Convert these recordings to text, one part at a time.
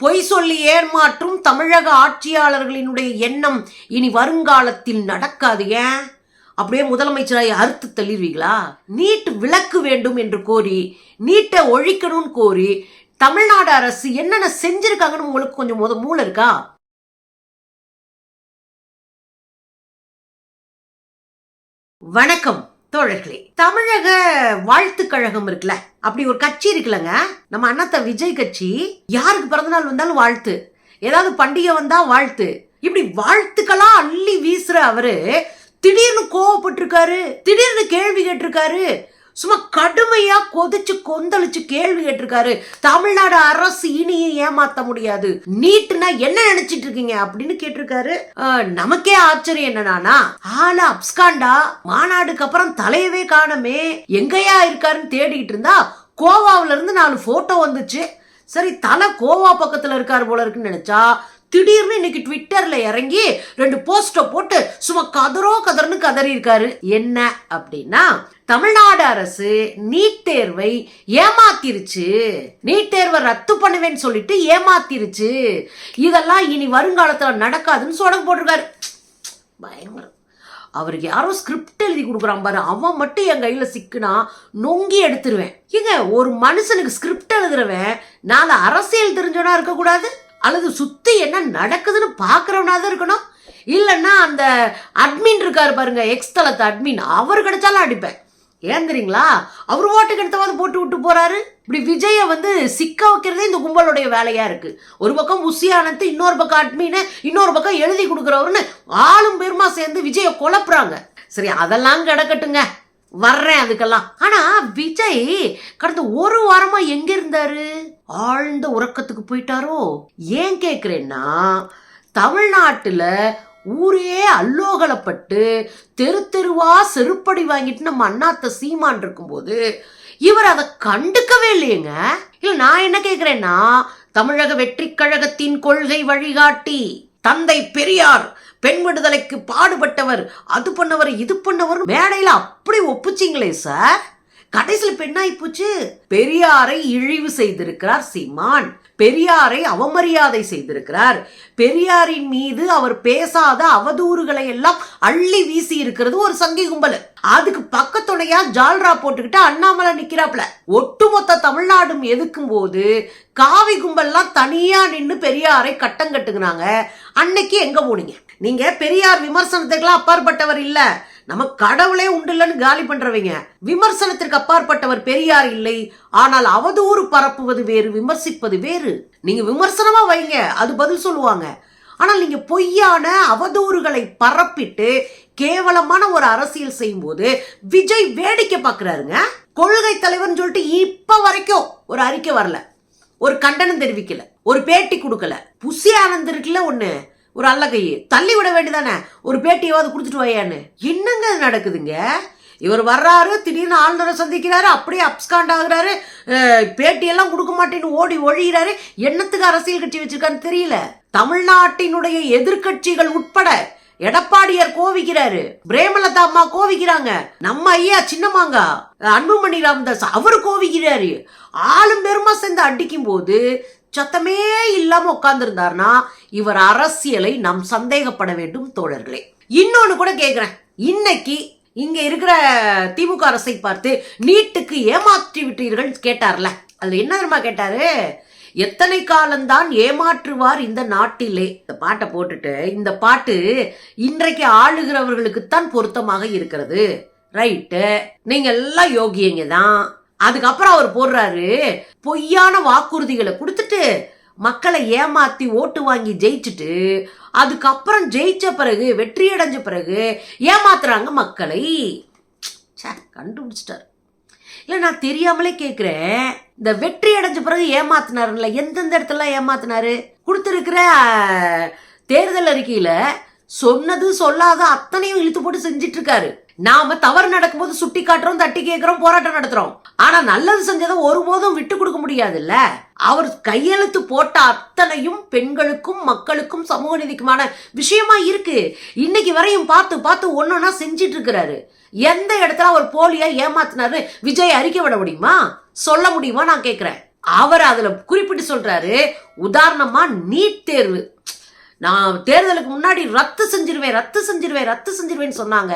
பொய் சொல்லி ஏமாற்றும் தமிழக ஆட்சியாளர்களினுடைய எண்ணம் இனி வருங்காலத்தில் நடக்காது ஏன்? அப்படியே முதலமைச்சராய் அறுத்து தள்ளிடுவீங்களா? நீட் விலக்கு வேண்டும் என்று கோரி நீட்டை ஒழிக்கணும்னு கோரி தமிழ்நாடு அரசு என்னென்ன செஞ்சிருக்காங்கன்னு உங்களுக்கு கொஞ்சம் முத மூளை இருக்கா? வணக்கம். தோழர்களே தமிழக வாழ்த்து கழகம் இருக்குல்ல? அப்படி ஒரு கட்சி இருக்குல்லங்க. நம்ம அண்ணாத்த விஜய் கட்சி யாருக்கு பிறந்தநாள் வந்தாலும் வாழ்த்து. ஏதாவது பண்டிகை வந்தா வாழ்த்து. இப்படி வாழ்த்துக்களா அள்ளி வீசுற அவரு திடீர்னு கோவப்பட்டிருக்காரு திடீர்னு கேள்வி கேட்டிருக்காரு. சும்மா கடுமையா கொதிச்சு கொந்தளிச்சு கேள்வி கேட்டிருக்காரு. தமிழ்நாடு அரசு இனியும் ஏமாத்த முடியாது. நீட்டுனா என்ன நினைச்சிட்டு இருக்கீங்க அப்படின்னு கேட்டிருக்காரு. நமக்கே ஆச்சரியம் என்னன்னா ஆளா அப்ஸ்காண்டா மாநாடுக்கு அப்புறம் தலையவே காணமே. எங்கேயா இருக்காருன்னு தேடிக்கிட்டு இருந்தா கோவாவில இருந்து நாலு போட்டோ வந்துச்சு. சரி தலை கோவா பக்கத்துல இருக்காரு போல இருக்குன்னு நினைச்சா திடீர்னு இன்னைக்கு ட்விட்டர்ல இறங்கி ரெண்டு போஸ்ட போட்டு சும்மா கதறோ கதர்னு கதறி இருக்காரு என்ன அப்படின்னா தமிழ்நாடு அரசு நீட் தேர்வை ஏமாத்திருச்சு. நீட் தேர்வை ரத்து பண்ணுவேன்னு சொல்லிட்டு ஏமாத்திருச்சு. இதெல்லாம் இனி வருங்காலத்துல நடக்காதுன்னு சொடங்க போட்டிருக்காரு. பயங்கரம். அவருக்கு யாரோ ஸ்கிரிப்ட் எழுதி கொடுக்குறான் பாரு. அவன் மட்டும் என் கையில் சிக்குனா நொங்கி எடுத்துருவேன். ஏங்க ஒரு மனுஷனுக்கு ஸ்கிரிப்ட் எழுதுறவன் நான் அரசியல் தெரிஞ்சவனா இருக்கக்கூடாது? அல்லது சுத்தி என்ன நடக்குதுன்னு பார்க்கறவனா தான் இருக்கணும். இல்லைன்னா அந்த அட்மின் இருக்காரு பாருங்க எக்ஸ் தளத்து அட்மின் அவர் கிடைச்சாலும் அடிப்பேன். ஏன் தெரியுங்களா? அவர் ஓட்டுக்கு எடுத்தவாது போட்டு விட்டு போறாரு. இப்படி விஜயை வந்து சிக்க வைக்கிறதே இந்த கும்பலுடைய வேலையா இருக்கு. ஒரு பக்கம் உசியானத்து இன்னொரு பக்கம் அட்மீனை இன்னொரு பக்கம் எழுதி கொடுக்குறவருன்னு ஆளும் பெருமா சேர்ந்து விஜயை குழப்புறாங்க. சரி அதெல்லாம் கிடக்கட்டுங்க. வர்றேன் அதுக்கெல்லாம். ஆனா விஜய் கடந்த ஒரு வாரமா எங்க இருந்தாரு? ஆழ்ந்த உறக்கத்துக்கு போயிட்டாரோ? ஏன் கேக்குறேன்னா தமிழ்நாட்டுல ஊரே அல்லோகலப்பட்டு தெரு தெருவா செருப்படி வாங்கிட்டு நம்ம அண்ணாத்த சீமான் இருக்கும்போது இவர் அதை கண்டுக்கவே இல்லையேங்க. இல்ல நான் என்ன கேக்குறேன்னா தமிழக வெற்றி கழகத்தின் கொள்கை வழிகாட்டி தந்தை பெரியார் பெண் விடுதலைக்கு பாடுபட்டவர் அது பண்ணவர் இது பண்ணவர் மேடையில் அப்படி ஒப்புச்சிங்களே சார். கடைசியில் பெண்ணாய் போச்சு. பெரியாரை இழிவு செய்திருக்கிறார் சீமான். பெரியாரை அவமரியாதை செய்திருக்கிறார். பெரியாரின் மீது அவர் பேசாத அவதூறுகளை எல்லாம் அள்ளி வீசி இருக்கிறது ஒரு சங்கி கும்பல். அதுக்கு பக்கத்துடையா ஜால்ரா போட்டுக்கிட்டு அண்ணாமலை நிக்கிறாப்ல ஒட்டுமொத்த தமிழ்நாடும் எதுக்கும் போது காவி கும்பல்லாம் தனியா நின்று பெரியாரை கட்டம் கட்டுக்குனாங்க அன்னைக்கு எங்க போனீங்க? நீங்க பெரியார் விமர்சனத்துக்கெல்லாம் அப்பாற்பட்டவர் இல்ல. நம்ம கடவுளே உண்டுலன்னு காலி பண்றவங்க. விமர்சனத்திற்கு அப்பாற்பட்டவர் பெரியார் இல்லை. ஆனால் அவதூறு பரப்புவது வேறு விமர்சிப்பது வேறு. நீங்க விமர்சனமா வைங்க அது பதில் சொல்லுவாங்க. ஆனால் நீங்க பொய்யான அவதூறுகளை பரப்பிட்டு கேவலமான ஒரு அரசியல் செய்யும்போது விஜய் வேடிக்கை பார்க்குறாருங்க கொள்கை தலைவர்னு சொல்லிட்டு இப்ப வரைக்கும் ஒரு அறிக்கை வரல. ஒரு கண்டனம் தெரிவிக்கல. ஒரு பேட்டி கொடுக்கல. புசி ஆனந்த் இருக்குல்ல ஒண்ணு. ஒரு அல்லகை. தள்ளி விட வேண்டியதானே? ஒரு பேட்டியாவது கொடுத்துட்டு வையான்னு. என்னங்க அது நடக்குதுங்க? இவர் வர்றாரு திடீர்னு ஆளுநரை சந்திக்கிறாரு அப்படியே அப்ஸ்காண்ட் ஆகுறாரு பேட்டியெல்லாம் கொடுக்க மாட்டேன்னு ஓடி ஒழிகிறாரு என்னத்துக்கு அரசியல் கட்சி வச்சிருக்கான்னு தெரியல. தமிழ்நாட்டினுடைய எதிர்க்கட்சிகள் உட்பட எடப்பாடியார் கோவிக்கிறாரு பிரேமலதா அம்மா கோவிக்கிறாங்க நம்ம ஐயா சின்னமாங்க அன்புமணி ராமதாஸ் அவர் கோவிக்கிறாரு. ஆளும் பெருமா சேர்ந்து அடிக்கும் போது சத்தமே இல்லாம உட்கார்ந்துருந்தார்னா இவர் அரசியலை நாம் சந்தேகப்பட வேண்டும் தோழர்களே. இன்னொன்னு கூட கேக்குறேன். இன்னைக்கு இங்க இருக்கிற திமுக அரசை பார்த்து நீட்டுக்கு ஏமாற்றி விட்டீர்கள் கேட்டார்ல. அதுல என்ன தெரியுமா கேட்டாரு? எத்தனை காலம்தான் ஏமாற்றுவார் இந்த நாட்டிலே. இந்த பாட்டை போட்டுட்டு இந்த பாட்டு இன்றைக்கு ஆளுகிறவர்களுக்குத்தான் பொருத்தமாக இருக்கிறது. ரைட்டு. நீங்க எல்லாம் யோகியங்க தான். அதுக்கப்புறம் அவர் போடுறாரு பொய்யான வாக்குறுதிகளை கொடுத்துட்டு மக்களை ஏமாத்தி ஓட்டு வாங்கி ஜெயிச்சுட்டு அதுக்கப்புறம் ஜெயிச்ச பிறகு வெற்றி அடைஞ்ச பிறகு ஏமாத்துறாங்க மக்களை. ச்சே, கண்டுபிடிச்சிட்டாரு. இல்லை நான் தெரியாமலே கேட்குறேன் இந்த வெற்றி அடைஞ்ச பிறகு ஏமாத்தினாருல எந்தெந்த இடத்துல ஏமாத்தினாரு? கொடுத்துருக்கிற தேர்தல் அறிக்கையில் சொன்னது சொல்லாத அத்தனையும் இழுத்து போட்டு செஞ்சிட்டு இருக்காரு நாம தவறு நடக்கும்போது சுட்டி காட்டுறோம் தட்டி கேட்கிறோம் போராட்டம் நடத்துறோம். ஆனா நல்லது செஞ்சதை ஒருபோதும் விட்டு கொடுக்க முடியாதுல்ல? அவர் கையெழுத்து போட்ட அத்தனையும் பெண்களுக்கும் மக்களுக்கும் சமூக நீதிக்குமான விஷயமா இருக்கு. இன்னைக்கு வரையும் பார்த்து பார்த்து ஒன்னொன்னா செஞ்சிட்டு இருக்கிறாரு எந்த இடத்துல அவர் போலியா ஏமாத்தினாரு விஜய் அறிக்கை விட முடியுமா? சொல்ல முடியுமா நான் கேட்கிறேன் அவர் அதுல குறிப்பிட்டு சொல்றாரு உதாரணமா நீட் தேர்வு. நான் தேர்தலுக்கு முன்னாடி ரத்து செஞ்சிருவேன் ரத்து செஞ்சிருவேன் ரத்து செஞ்சிருவேன்னு சொன்னாங்க.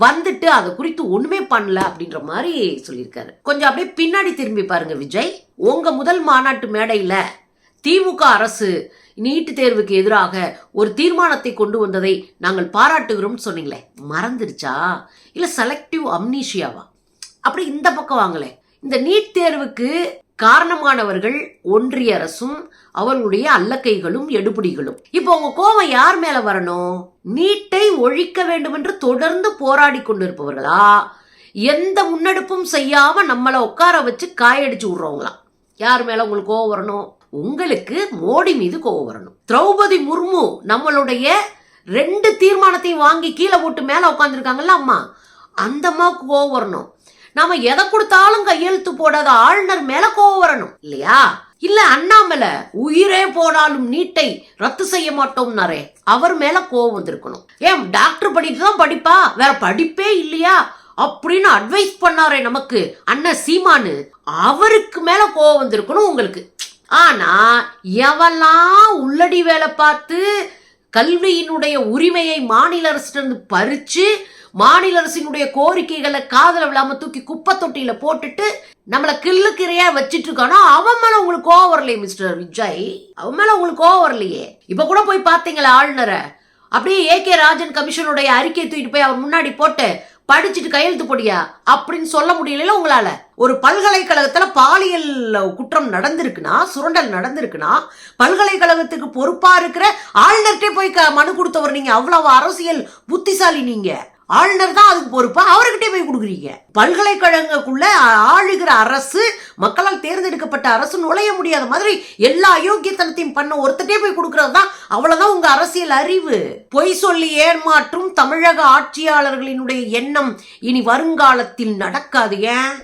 வந்துட்டு அதை குறித்து ஒண்ணுமே பண்ணல அப்படின்ற மாதிரி சொல்லியிருக்காரு. கொஞ்சம் அப்படியே பின்னாடி திரும்பி பாருங்க விஜய். உங்க முதல் மாநாட்டு மேடையில திமுக அரசு நீட்டு தேர்வுக்கு எதிராக ஒரு தீர்மானத்தை கொண்டு வந்ததை நாங்கள் பாராட்டுகிறோம்னு சொன்னீங்களே மறந்துடுச்சா இல்ல செலக்டிவ் அம்னீஷியாவா அப்படி இந்த பக்கம் வாங்களே. இந்த நீட் தேர்வுக்கு காரணமானவர்கள் ஒன்றிய அரசும் அவர்களுடைய அல்லக்கைகளும் எடுபிடிகளும். இப்போ உங்க கோபம் யார் மேல வரணும்? நீட்டை ஒழிக்க வேண்டும் என்று தொடர்ந்து போராடி கொண்டிருப்பவர்களா? எந்த முன்னெடுப்பும் செய்யாம நம்மளை உட்கார வச்சு காயடிச்சு விடுறவங்களா? யார் மேல உங்களுக்கு கோவம் வரணும்? உங்களுக்கு மோடி மீது கோவம் வரணும். திரௌபதி முர்மு நம்மளுடைய ரெண்டு தீர்மானத்தையும் வாங்கி கீழே போட்டு மேல உட்காந்துருக்காங்கல்ல அம்மா? அந்த அம்மாவுக்கு கோவம் வரணும். நாம எதை கொடுத்தாலும் கையெழுத்து போடாத ஆளுநர் மேல கோவம் வரணும் இல்லையா? இல்ல அண்ணாமலை உயிரே போனாலும் நீட்டை ரத்து செய்ய மாட்டோம்னாரே அவர் மேல கோவம் வந்திருக்கணும். ஏன் டாக்டர் படிப்பு தான் படிப்பா? வேற படிப்பே இல்லையா? அப்படின்னு அட்வைஸ் பண்ணாரே நமக்கு அண்ணன் சீமானு. அவருக்கு மேல கோவம் வந்திருக்கணும் உங்களுக்கு. ஆனா எவெல்லாம் உள்ளடி வேலை பார்த்து கல்வியினுடைய உரிமையை மாநில அரசிலிருந்து பறிச்சு மாநில அரசினுடைய கோரிக்கைகளை காதல விழாம தூக்கி குப்பை தொட்டியில போட்டுட்டு நம்மள கிள்ளுக்கிறையா வச்சிட்டு இருக்கானோ அவன் மேல உங்களுக்கு கோவம் வரலையே மிஸ்டர் விஜய். அவன் மேல உங்களுக்கு கோவம் வரலையே. இப்ப கூட போய் பாத்தீங்களா ஆளுநரை? அப்படியே ஏ கே ராஜன் கமிஷனுடைய அறிக்கையை தூக்கிட்டு போய் அவர் முன்னாடி போட்டு படிச்சுட்டு கையெழுத்து போடியா அப்படின்னு சொல்ல முடியல உங்களால. ஒரு பல்கலைக்கழகத்துல பாலியல் குற்றம் நடந்திருக்குன்னா சுரண்டல் நடந்திருக்குன்னா பல்கலைக்கழகத்துக்கு பொறுப்பா இருக்கிற ஆளுநர்கிட்டே போய் க- மனு கொடுத்தவர் நீங்க. அவ்வளவு அரசியல் புத்திசாலி நீங்க. ஆளுநர் தான் அதுக்கு பொறுப்பா. அவர்கிட்டே போய் கொடுக்குறீங்க. பல்கலைக்கழகங்களுக்குள்ள ஆளுகிற அரசு மக்களால் தேர்ந்தெடுக்கப்பட்ட அரசு நுழைய முடியாத மாதிரி எல்லா அயோக்கியத்தனத்தையும் பண்ண ஒருத்தட்டே போய் கொடுக்கறது தான் அவ்வளவுதான் உங்க அரசியல் அறிவு. பொய் சொல்லி ஏமாற்றும் தமிழக ஆட்சியாளர்களினுடைய எண்ணம் இனி வருங்காலத்தில் நடக்காது ஏன்?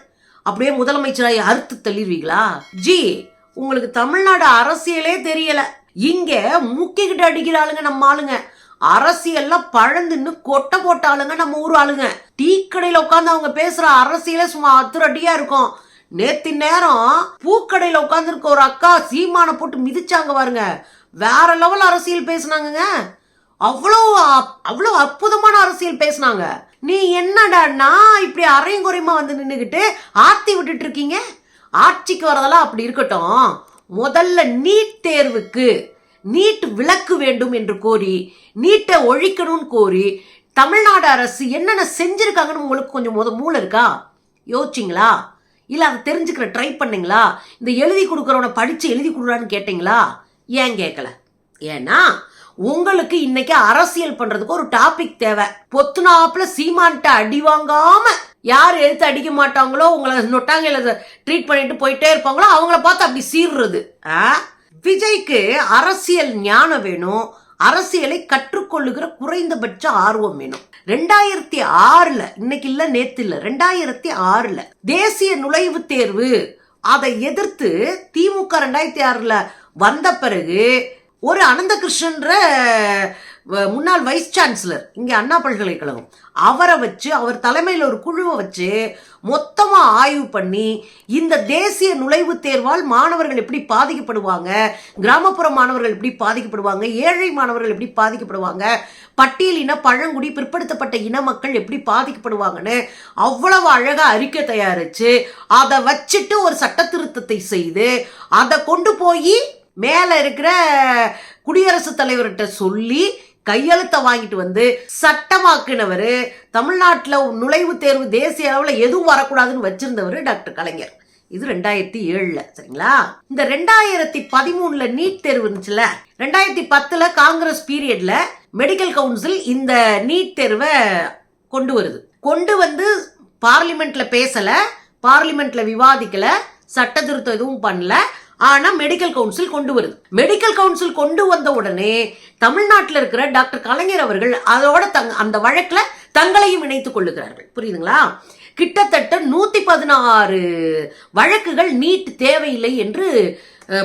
அப்படியே முதலமைச்சராய் அறுத்து தள்ளிடுவீங்களா? ஜி உங்களுக்கு தமிழ்நாடு அரசியலே தெரியல. இங்க முக்கிக்கிட்டு அடிக்கிற ஆளுங்க நம்ம ஆளுங்க. அரசியல்ல பழந்துன்னு கொட்டை போட்ட ஆளுங்க நம்ம ஊர் ஆளுங்க. டீ கடையில உட்காந்து அவங்க பேசுற அரசியலே சும்மா அத்துரடியா இருக்கும். நேத்து நேரம் பூக்கடையில உட்காந்துருக்க ஒரு அக்கா சீமான போட்டு மிதிச்சாங்க பாருங்க. வேற லெவல் அரசியல் பேசுனாங்கங்க. அவ்வளோ அப்- அவ்வளோ அற்புதமான அரசியல் பேசுனாங்க. நீ என்னடான்னா இப்படி அரையும் குறையுமா வந்து நின்றுக்கிட்டு ஆத்தி விட்டுட்டு இருக்கீங்க? ஆட்சிக்கு வரதெல்லாம் அப்படி இருக்கட்டும். முதல்ல நீட் தேர்வுக்கு. நீட் விலக்கு வேண்டும் என்று கோரி நீட்டை ஒழிக்கணும்னு கோரி தமிழ்நாடு அரசு என்னென்ன செஞ்சுருக்காங்கன்னு உங்களுக்கு கொஞ்சம் முத மூளை இருக்கா? யோசிச்சிங்களா? இல்லை அதை தெரிஞ்சுக்கிற ட்ரை பண்ணிங்களா? இந்த எழுதி கொடுக்குறவனை படித்து எழுதி கொடுறான்னு கேட்டிங்களா? ஏன் கேட்கல ஏன்னா உங்களுக்கு இன்னைக்கு அரசியல் பண்றதுக்கு ஒரு டாபிக் தேவை. பொத்துனாப்புல சீமான்ட்ட அடி வாங்காம யார் எடுத்து அடிக்க மாட்டாங்களோ உங்களை நொட்டாங்க ட்ரீட் பண்ணிட்டு போயிட்டே இருப்பாங்களோ அவங்கள பார்த்து அப்படி சீர்றது. ஆ? விஜய்க்கு அரசியல் ஞானம் வேணும் அரசியலை கற்றுக்கொள்ளுகிற குறைந்தபட்ச ஆர்வம் வேணும். ரெண்டாயிரத்தி ஆறுல இன்னைக்கு இல்ல நேத்து இல்ல ரெண்டாயிரத்தி ஆறுல தேசிய நுழைவுத் தேர்வு அதை எதிர்த்து திமுக ரெண்டாயிரத்தி ஆறுல வந்த பிறகு ஒரு அனந்தகிருஷ்ணன்ற முன்னாள் வைஸ் சான்சலர் இங்கே அண்ணா பல்கலைக்கழகம். அவரை வச்சு அவர் தலைமையில் ஒரு குழுவை வச்சு மொத்தமாக ஆய்வு பண்ணி இந்த தேசிய நுழைவுத் தேர்வால் மாணவர்கள் எப்படி பாதிக்கப்படுவாங்க கிராமப்புற மாணவர்கள் எப்படி பாதிக்கப்படுவாங்க ஏழை மாணவர்கள் எப்படி பாதிக்கப்படுவாங்க பட்டியலின பழங்குடி பிற்படுத்தப்பட்ட இன மக்கள் எப்படி பாதிக்கப்படுவாங்கன்னு அவ்வளவு அழகாக அறிக்கை தயாரிச்சு அதை வச்சுட்டு ஒரு சட்ட திருத்தத்தை செய்து அதை கொண்டு போய் மேலே இருக்கிற குடியரசுத் தலைவர்கிட்ட சொல்லி கையெழுத்தை வாங்கிட்டு வந்து சட்டமாக்குனவர் தமிழ்நாட்டில் நுழைவுத் தேர்வு தேசிய அளவில் எதுவும் வரக்கூடாதுன்னு வச்சிருந்தவர் டாக்டர் கலைஞர். இது ரெண்டாயிரத்தி ஏழுல சரிங்களா? இந்த ரெண்டாயிரத்தி பதிமூணுல நீட் தேர்வு இருந்துச்சுல ரெண்டாயிரத்தி பத்துல காங்கிரஸ் பீரியட்ல மெடிக்கல் கவுன்சில் இந்த நீட் தேர்வை கொண்டு வருது. கொண்டு வந்து பார்லிமெண்ட்ல பேசல பார்லிமெண்ட்ல விவாதிக்கல சட்ட திருத்தம் எதுவும் பண்ணல ஆனா மெடிக்கல் கவுன்சில் கொண்டு வருது. மெடிக்கல் கவுன்சில் கொண்டு வந்த உடனே தமிழ்நாட்டில் இருக்கிற டாக்டர் கலைஞர் அவர்கள் அதோட தங் அந்த வழக்கில் தங்களையும் இணைத்துக் கொள்ளுகிறார்கள். புரியுதுங்களா? கிட்டத்தட்ட நூத்தி பதினாறு வழக்குகள் நீட் தேவையில்லை என்று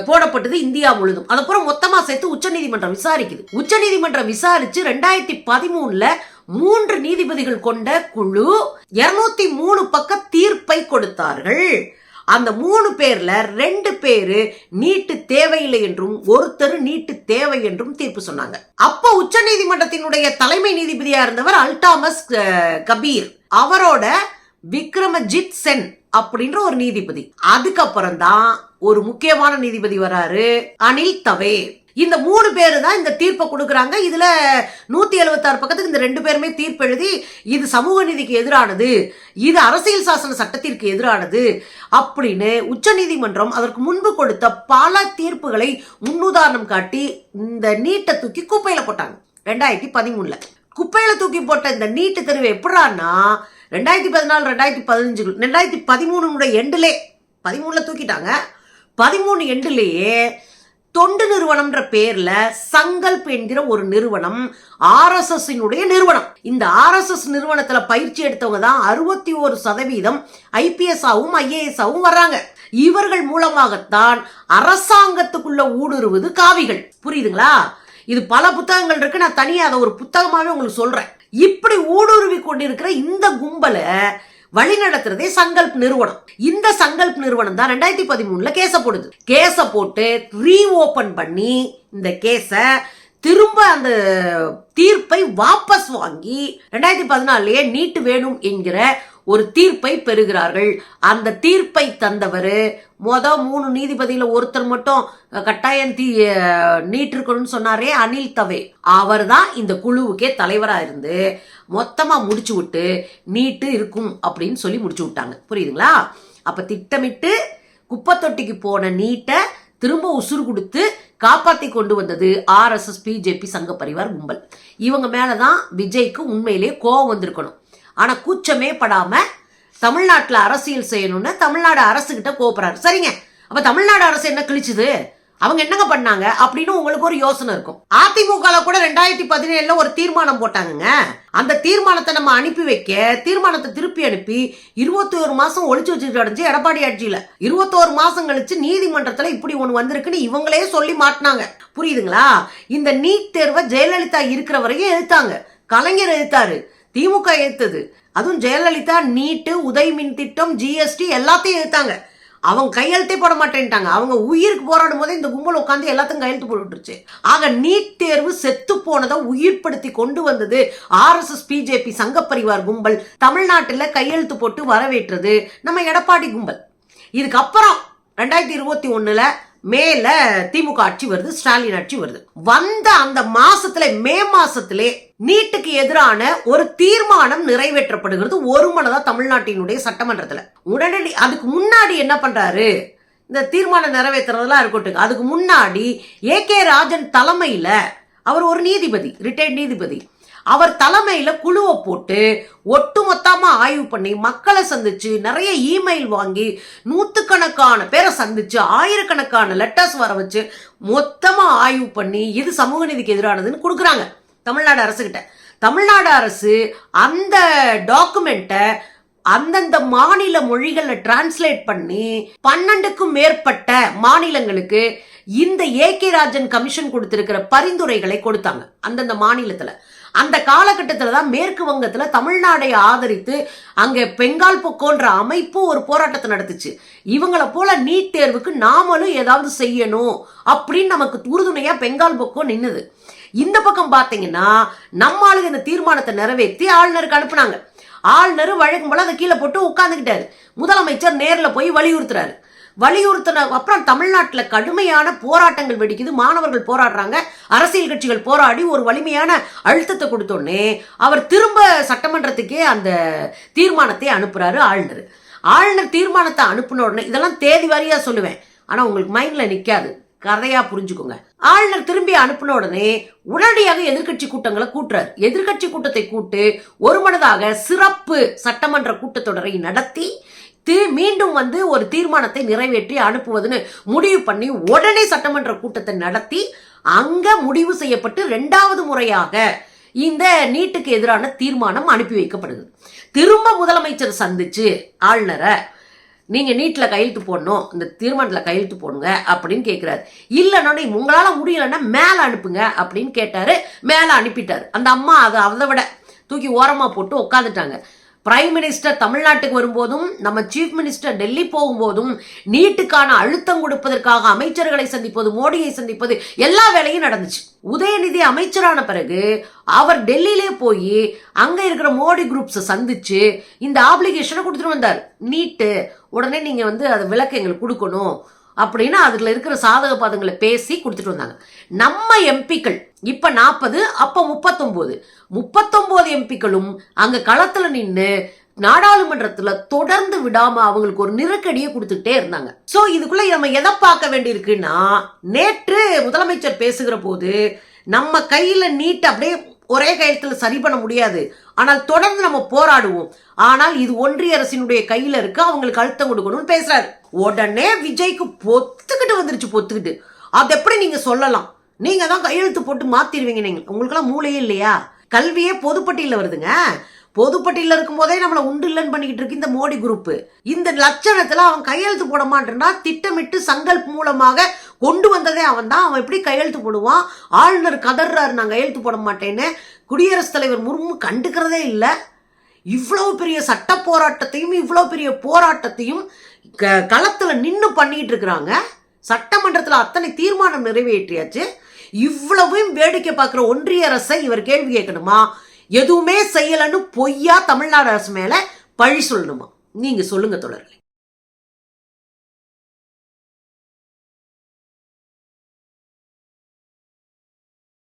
போடப்பட்டது இந்தியா முழுதும். அதுக்கப்புறம் மொத்தமா சேர்த்து உச்சநீதிமன்றம் விசாரிக்குது. உச்சநீதிமன்றம் விசாரிச்சு ரெண்டாயிரத்தி பதிமூணுல மூன்று நீதிபதிகள் கொண்ட குழு இருநூத்தி மூணு பக்க தீர்ப்பை கொடுத்தார்கள். அந்த மூணு பேர்ல ரெண்டு பேரு நீட்டு தேவையில்லை என்றும் ஒருத்தர் நீட்டு தேவை என்றும் தீர்ப்பு சொன்னாங்க. அப்போ உச்ச நீதிமன்றத்தினுடைய தலைமை நீதிபதியா இருந்தவர் அல்டாமஸ் கபீர். அவரோட விக்ரமஜித் சென் அப்படின்ற ஒரு நீதிபதி. அதுக்கப்புறம் தான் ஒரு முக்கியமான நீதிபதி வராரு அனில் தவே. இந்த மூணு பேர் தான் இந்த தீர்ப்பை கொடுக்குறாங்க. இதில் நூற்றி எழுபத்தாறு பக்கத்துக்கு இந்த ரெண்டு பேருமே தீர்ப்பு எழுதி இது சமூக நீதிக்கு எதிரானது இது அரசியல் சாசன சட்டத்திற்கு எதிரானது அப்படின்னு உச்சநீதிமன்றம் அதற்கு முன்பு கொடுத்த பல தீர்ப்புகளை முன்னுதாரணம் காட்டி இந்த நீட்டை தூக்கி குப்பையில் போட்டாங்க. ரெண்டாயிரத்தி பதிமூணில். குப்பையில் தூக்கி போட்ட இந்த நீட்டு தெருவு எப்படான்னா ரெண்டாயிரத்தி பதினாலு ரெண்டாயிரத்தி பதினஞ்சு ரெண்டாயிரத்தி பதிமூணுடைய எண்டுலே பதிமூணில் தூக்கிட்டாங்க. பதிமூணு எண்டுலேயே தொண்டு நிறுவனம்ன்ற பேர்ல சங்கல்ப் என்கிற ஒரு நிறுவனம் ஆர்எஸ்எஸ்னுடைய நிறுவனம். இந்த ஆர்எஸ்எஸ் நிறுவனத்துல பயிற்சி எடுத்தவங்க தான் அறுபத்தி ஒரு சதவீதம் ஐபிஎஸ் ஆவும் ஐஏஎஸ் ஆவும் வர்றாங்க. இவர்கள் மூலமாகத்தான் அரசாங்கத்துக்குள்ள ஊடுருவது காவிகள். புரியுதுங்களா? இது பல புத்தகங்கள் இருக்கு. நான் தனியாக அதை ஒரு புத்தகமாவே உங்களுக்கு சொல்றேன். இப்படி ஊடுருவி கொண்டிருக்கிற இந்த கும்பலை வழிநடத்துறதே சங்கல்ப் நிறுவனம். இந்த சங்கல்ப் நிறுவனம் தான் ரெண்டாயிரத்தி பதிமூணுல கேஸை போடுது. கேஸை போட்டு ரீ ஓபன் பண்ணி இந்த கேஸை திரும்ப அந்த தீர்ப்பை வாபஸ் வாங்கி ரெண்டாயிரத்தி பதினாலுலயே நீட்டு வேணும் என்கிற ஒரு தீர்ப்பை பெறுகிறார்கள். அந்த தீர்ப்பை தந்தவர் மொத மூணு நீதிபதியில ஒருத்தர் மட்டும் கட்டாயம் தீ நீட்டிருக்கணும்னு சொன்னாரே அனில் தவே. அவர் தான் இந்த குழுவுக்கே தலைவராக இருந்து மொத்தமாக முடிச்சு விட்டு நீட்டு இருக்கும் அப்படின்னு சொல்லி முடிச்சு விட்டாங்க. புரியுதுங்களா? அப்போ திட்டமிட்டு குப்பை தொட்டிக்கு போன நீட்டை திரும்ப உசுறு கொடுத்து காப்பாற்றி கொண்டு வந்தது ஆர்எஸ்எஸ் பிஜேபி சங்க பரிவார் கும்பல். இவங்க மேலே தான் விஜய்க்கு உண்மையிலேயே கோவம் வந்திருக்கணும். ஆனா கூச்சமே படாம தமிழ்நாட்டில் அரசியல் செய்யணும்னு தமிழ்நாடு அரசுக்கிட்ட கிட்ட சரிங்க. அப்ப தமிழ்நாடு அரசு என்ன கிழிச்சுது? அவங்க என்னங்க பண்ணாங்க? அப்படின்னு உங்களுக்கு ஒரு யோசனை இருக்கும். அதிமுக கூட ரெண்டாயிரத்தி பதினேழுல ஒரு தீர்மானம் போட்டாங்கங்க. அந்த தீர்மானத்தை நம்ம அனுப்பி வைக்க தீர்மானத்தை திருப்பி அனுப்பி இருபத்தி ஒரு மாசம் ஒழிச்சு வச்சுட்டு அடைஞ்சு எடப்பாடி ஆட்சியில. இருபத்தோரு மாசம் கழிச்சு நீதிமன்றத்துல இப்படி ஒண்ணு வந்திருக்குன்னு இவங்களே சொல்லி மாட்டினாங்க. புரியுதுங்களா? இந்த நீட் தேர்வை ஜெயலலிதா இருக்கிற வரைக்கும் எழுத்தாங்க. கலைஞர் எழுத்தாரு. திமுக ஏத்தது. அதுவும் ஜெயலலிதா நீட்டு உதய் மின் திட்டம் ஜிஎஸ்டி எல்லாத்தையும் ஏத்தாங்க. அவங்க கையெழுத்தே போட மாட்டேன்ட்டாங்க. அவங்க உயிருக்கு போராடும் போதே இந்த கும்பல் உட்காந்து எல்லாத்தையும் கையெழுத்து போட்டுருச்சு. ஆக நீட் தேர்வு செத்து போனதை உயிர்ப்படுத்தி கொண்டு வந்தது ஆர்எஸ்எஸ் பிஜேபி சங்கப்பரிவார் கும்பல். தமிழ்நாட்டில் கையெழுத்து போட்டு வரவேற்றது நம்ம எடப்பாடி கும்பல். இதுக்கப்புறம் ரெண்டாயிரத்தி இருபத்தி ஒன்றில் மேல திமுக ஆட்சி வருது ஸ்டாலின் ஆட்சி வருது. வந்த அந்த மாசத்துல மே மாசத்திலே நீட்டுக்கு எதிரான ஒரு தீர்மானம் நிறைவேற்றப்படுகிறது. ஒரு மனதா தமிழ்நாட்டினுடைய சட்டமன்றத்துல. உடனடி அதுக்கு முன்னாடி என்ன பண்றாரு? இந்த தீர்மானம் நிறைவேற்றுறதெல்லாம் இருக்கட்டும். அதுக்கு முன்னாடி ஏ கே ராஜன் தலைமையில அவர் ஒரு நீதிபதி ரிட்டையர்ட் நீதிபதி. அவர் தலைமையில் குழுவை போட்டு ஒட்டுமொத்தமாக ஆய்வு பண்ணி மக்களை சந்திச்சு நிறைய இமெயில் வாங்கி நூற்றுக்கணக்கான பேரை சந்திச்சு ஆயிரக்கணக்கான லெட்டர்ஸ் வர வச்சு மொத்தமாக ஆய்வு பண்ணி இது சமூக நீதிக்கு எதிரானதுன்னு கொடுக்குறாங்க தமிழ்நாடு அரசுக்கிட்ட தமிழ்நாடு அரசு அந்த டாக்குமெண்ட்டை அந்தந்த மாநில மொழிகளை டிரான்ஸ்லேட் பண்ணி பன்னெண்டுக்கும் மேற்பட்ட மாநிலங்களுக்கு இந்த ஏகே ராஜன் கமிஷன் கொடுத்திருக்கிற பரிந்துரைகளை கொடுத்தாங்க. அந்தந்த மாநிலத்தில். அந்த காலகட்டத்தில் தான் மேற்கு வங்கத்தில் தமிழ்நாடை ஆதரித்து அங்கே பெங்கால் பொக்கோன்ற அமைப்பு ஒரு போராட்டத்தை நடத்துச்சு. இவங்களை போல நீட் தேர்வுக்கு நாமளும் ஏதாவது செய்யணும் அப்படின்னு நமக்கு உறுதுணையாக பெங்கால் பொக்கோ நின்னுது. இந்த பக்கம் பார்த்தீங்கன்னா நம்ம இந்த தீர்மானத்தை நிறைவேற்றி ஆளுநருக்கு அனுப்புனாங்க. ஆளுநர் வழக்கம் போல அதை கீழே போட்டு உட்காந்துக்கிட்டாரு முதலமைச்சர் நேரில் போய் வலியுறுத்துறாரு. வலியுறுத்தின அப்புறம் தமிழ்நாட்டில் கடுமையான போராட்டங்கள் வெடிக்குது. மாணவர்கள் போராடுறாங்க. அரசியல் கட்சிகள் போராடி ஒரு வலிமையான அழுத்தத்தை கொடுத்தோடனே அவர் திரும்ப சட்டமன்றத்துக்கே அந்த தீர்மானத்தை அனுப்புகிறாரு ஆளுநர். ஆளுநர் தீர்மானத்தை அனுப்பின உடனே இதெல்லாம் தேதி வாரியாக சொல்லுவேன். ஆனால் உங்களுக்கு மைண்டில் நிற்காது கதையா புரிஞ்சுக்கோங்க. ஆளுநர் திரும்பி அனுப்பின உடனே உடனடியாக எதிர்க்கட்சி கூட்டங்களை கூட்டுறாரு. எதிர்க்கட்சி கூட்டத்தை கூட்டு ஒரு மனதாக சிறப்பு சட்டமன்ற கூட்டத்தொடரை நடத்தி தி- மீண்டும் வந்து ஒரு தீர்மானத்தை நிறைவேற்றி அனுப்புவதுன்னு முடிவு பண்ணி உடனே சட்டமன்ற கூட்டத்தை நடத்தி அங்க முடிவு செய்யப்பட்டு ரெண்டாவது முறையாக இந்த நீட்டுக்கு எதிரான தீர்மானம் அனுப்பி வைக்கப்படுது. திரும்ப முதலமைச்சர் சந்திச்சு ஆளுநரை நீங்க நீட்ல கையெழுத்து போடணும் இந்த தீர்மானத்தில் கையெழுத்து போடுங்க அப்படின்னு கேட்குறாரு இல்லைன்னா உங்களால முடியலன்னா மேலே அனுப்புங்க அப்படின்னு கேட்டாரு. மேலே அனுப்பிட்டாரு. அந்த அம்மா அதை அதை விட தூக்கி ஓரமாக போட்டு உட்காந்துட்டாங்க பிரைம் மினிஸ்டர் தமிழ்நாட்டுக்கு வரும்போதும் நம்ம சீஃப் மினிஸ்டர் டெல்லி போகும்போதும் நீட்டுக்கான அழுத்தம் கொடுப்பதற்காக அமைச்சர்களை சந்திப்பது மோடியை சந்திப்பது எல்லா வேலையும் நடந்துச்சு. உதயநிதி அமைச்சரான பிறகு அவர் டெல்லியிலே போய் அங்க இருக்கிற மோடி குரூப்ஸை சந்திச்சு இந்த ஆப்ளிகேஷனை கொடுத்துட்டு வந்தார். நீட்டு உடனே நீங்க வந்து அதை விளக்கு எங்களுக்கு கொடுக்கணும். அப்படின்னு அதில் இருக்கிற சாதக பாதங்களை பேசி கொடுத்துட்டு வந்தாங்க. நம்ம எம்பிக்கள் இப்போ நாற்பது அப்போ முப்பத்தொம்போது. முப்பத்தொம்போது எம்பிக்களும் அங்கே களத்தில் நின்று நாடாளுமன்றத்துல தொடர்ந்து விடாம அவங்களுக்கு ஒரு நெருக்கடியை கொடுத்துட்டே இருந்தாங்க. சோ இதுக்குள்ள நம்ம எதை பார்க்க வேண்டியிருக்குன்னா நேற்று முதலமைச்சர் பேசுகிற போது நம்ம கையில நீட் அப்படியே ஒரே கையெழுத்துல சரி பண்ண முடியாது. ஆனால் தொடர்ந்து நம்ம போராடுவோம். ஆனால் இது ஒன்றிய அரசினுடைய கையில இருக்கு. அவங்களுக்கு அழுத்தம் கொடுக்கணும்னு பேசுறாரு. உடனே விஜய்க்கு பொத்துக்கிட்டு வந்துருச்சு பொத்துக்கிட்டு. அது எப்படி நீங்க சொல்லலாம்? நீங்க தான் கையெழுத்து போட்டு மாத்திருவீங்க நீங்க. உங்களுக்கெல்லாம் மூளையே இல்லையா? கல்வியே பொதுப்பட்டியில் வருதுங்க. பொதுப்பட்டியில் இருக்கும் போதே நம்மளை உண்டு இல்லைன்னு பண்ணிக்கிட்டு இருக்கு இந்த மோடி குரூப் இந்த லட்சணத்தில் அவன் கையெழுத்து போட மாட்டேன்னா திட்டமிட்டு சங்கல்ப் மூலமாக கொண்டு வந்ததே அவன் தான் அவன் எப்படி கையெழுத்து போடுவான்? ஆளுநர் கதறாரு நான் கையெழுத்து போட மாட்டேன்னு. குடியரசுத் தலைவர் முர்மு கண்டுக்கிறதே இல்லை. இவ்வளோ பெரிய சட்ட போராட்டத்தையும் இவ்வளோ பெரிய போராட்டத்தையும் க- களத்தில் நின்று பண்ணிட்டு இருக்கிறாங்க. சட்டமன்றத்தில் அத்தனை தீர்மானம் நிறைவேற்றியாச்சு. இவ்வளவும் வேடிக்கை பார்க்குற ஒன்றிய அரசை இவர் கேள்வி கேட்கணுமா? எதுவுமே செய்யலைன்னு பொய்யா தமிழ்நாடு அரசு மேலே பழி சொல்லணுமா? நீங்கள் சொல்லுங்கள் தொடர்களே